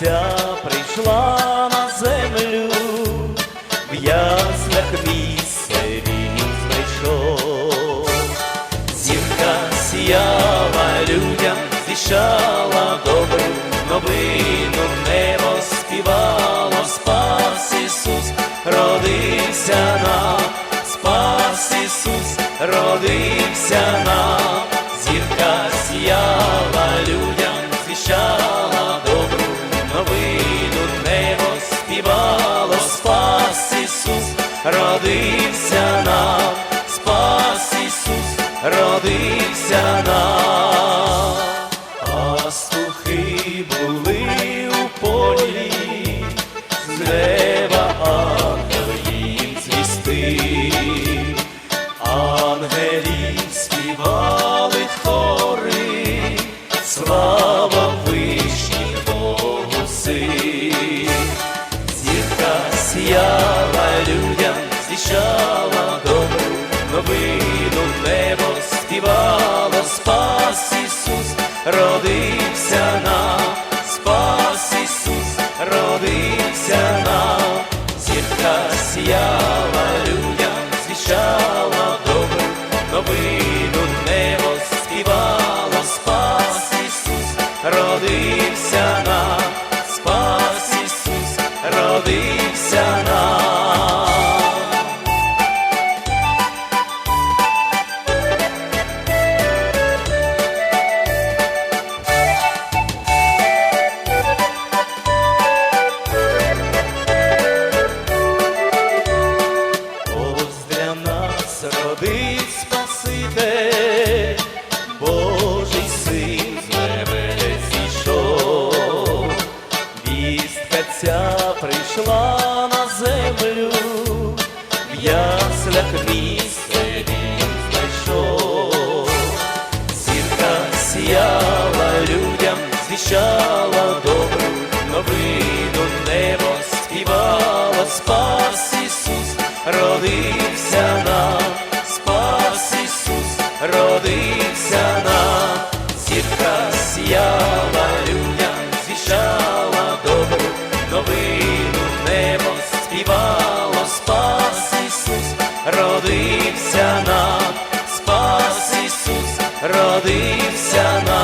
Ця прийшла на землю, в яслях місце він знайшов. Зірка сіяла людям, звіщала добру новину, небо співало, спас Ісус, родився нам, спас Ісус, родився нам, зірка сіяла родився нам, спас Ісус, родився нам. Новину, небо співало, спас Ісус, родився нам, спас Ісус, родився нам, зірка сіяла людям, звіщала добру новину, небо співало, спас Ісус, родився Вістка ця прийшла на землю, в яслях місце він знайшов. Зірка сіяла людям, звіщала добру новину, небо співало, спас Ісус, родився нам, родився нам,